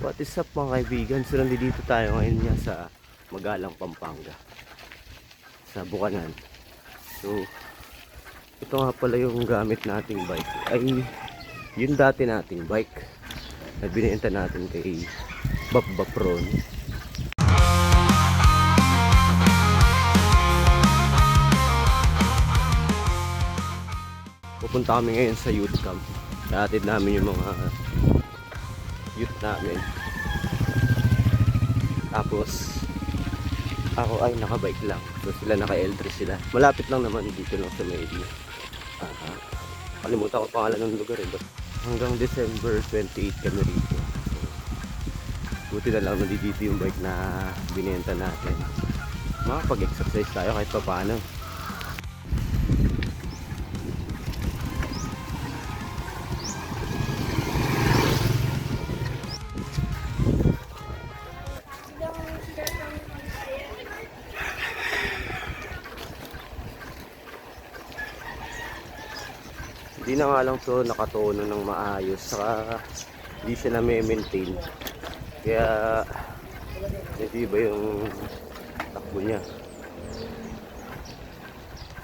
What is up mga kaibigan? So nandito tayo ngayon niya sa Magalang, Pampanga. Sa Bukanan. So, ito nga pala yung gamit nating bike. Ay, yung dati nating bike na binenta natin kay Bap Bapron. Pupunta kami ngayon sa youth camp. Naatid namin yung mga youth namin. Tapos, ako ay nakabike lang. So sila naka-L3 sila. Malapit lang naman dito lang sa may Ah, kalimutan ko pangalan ng lugar eh. But hanggang December 28 kami rito. So, buti na lang nandito yung bike na binenta natin. Makapag-exercise tayo kahit pa paano. Hindi na nga lang to nakatono ng maayos. Saka hindi siya na maintain. Kaya hindi ba yung takbo niya.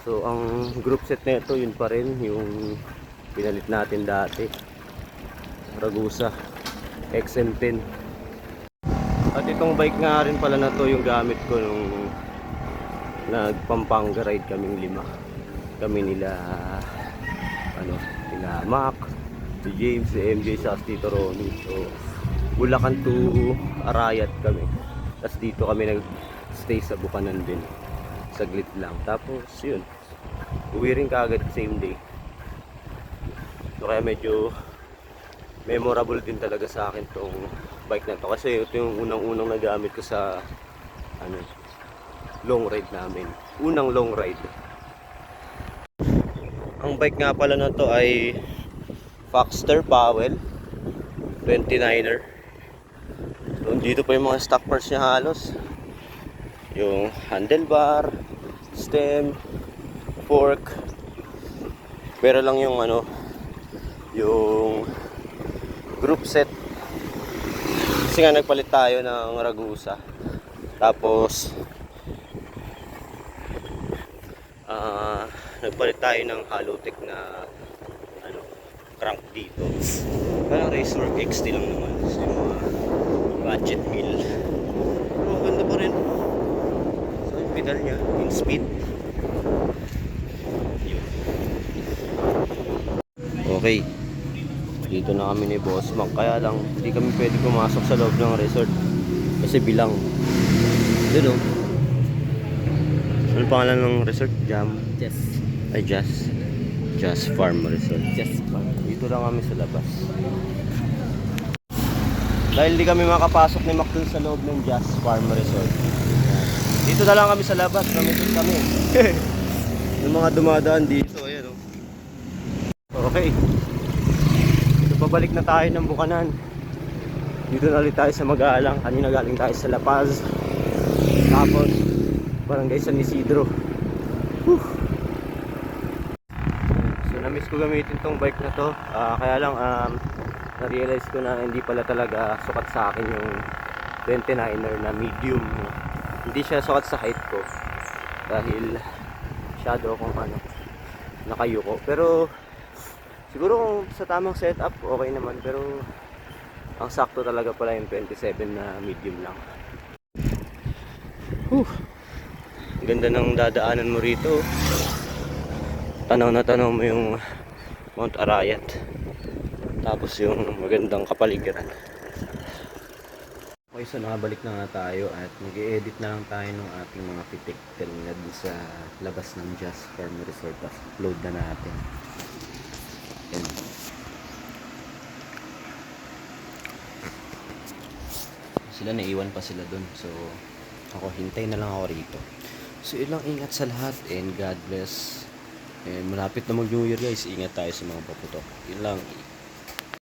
So ang group set na ito yun pa rin yung pinalit natin dati. Ragusa XM10. At itong bike nga rin pala na to yung gamit ko nung nagpampanga ride kaming lima. Kami nila ano, sila Mac, si James, si MJ, sa Tito Ronnie. So, Bulacan to Arayat kami. Tapos dito kami nag-stay sa Bukanan din. Saglit lang. Tapos, yun. Uwi rin kaagad same day. So, kaya medyo memorable din talaga sa akin tong bike na to. Kasi ito yung unang-unang nagamit ko sa ano, long ride namin. Unang long ride. Ang bike nga pala na to ay Foxter Powell 29er. So, dito pa yung mga stock parts niya halos. Yung handlebar, stem, fork. Pero lang yung ano, yung group set. Kasi nga nagpalit tayo ng Ragusa. Tapos ah nagpalit tayo ng Halotech na ano, crank dito. Parang Racework XT lang naman. Yung mga budget meal. Pero ganda pa rin. So, pedal niya, in speed. Okay. Dito na kami ni Boss Mac. Kaya lang, hindi kami pwede pumasok sa loob ng resort. Kasi bilang. Yun oh. Ano pangalan ng resort? Jam? Yes. Ay, Jazz. Jazz Farm Resort. Yes. Dito lang kami sa labas. Dahil di kami makapasok ni Mac dun sa loob ng Jazz Farm Resort. Dito na lang kami sa labas. Namitot kami. Yung mga dumadaan dito. Ayan oh. Okay. Dito pabalik na tayo ng Bukanan. Dito na ulit tayo sa Magalang. Kanina galing tayo sa La Paz. Tapos, Barangay San Isidro. Whew. So na-miss ko gamitin tong bike na to. Ah, kaya lang um, na-realize ko na hindi pala talaga sukat sa akin yung 29er na medium. Hindi siya sukat sa height ko. Dahil shadow akong ano, nakayuko. Pero siguro kung sa tamang setup, okay naman. Pero ang sakto talaga pala yung 27 na medium lang. Whew. Ganda ng dadaanan mo rito. Tanaw na tanaw mo yung Mount Arayat. Tapos yung magandang kapaligiran. Okay, so nakabalik na nga tayo at mag edit na lang tayo ng ating mga pitik kanina dun sa labas ng Just Farm Resort. Tapos upload na natin. Yan. Sila naiwan pa sila dun. So, ako hintay na lang ako rito. So, ilang ingat sa lahat and God bless. And malapit na mag New Year guys, ingat tayo sa mga paputok. Yun lang.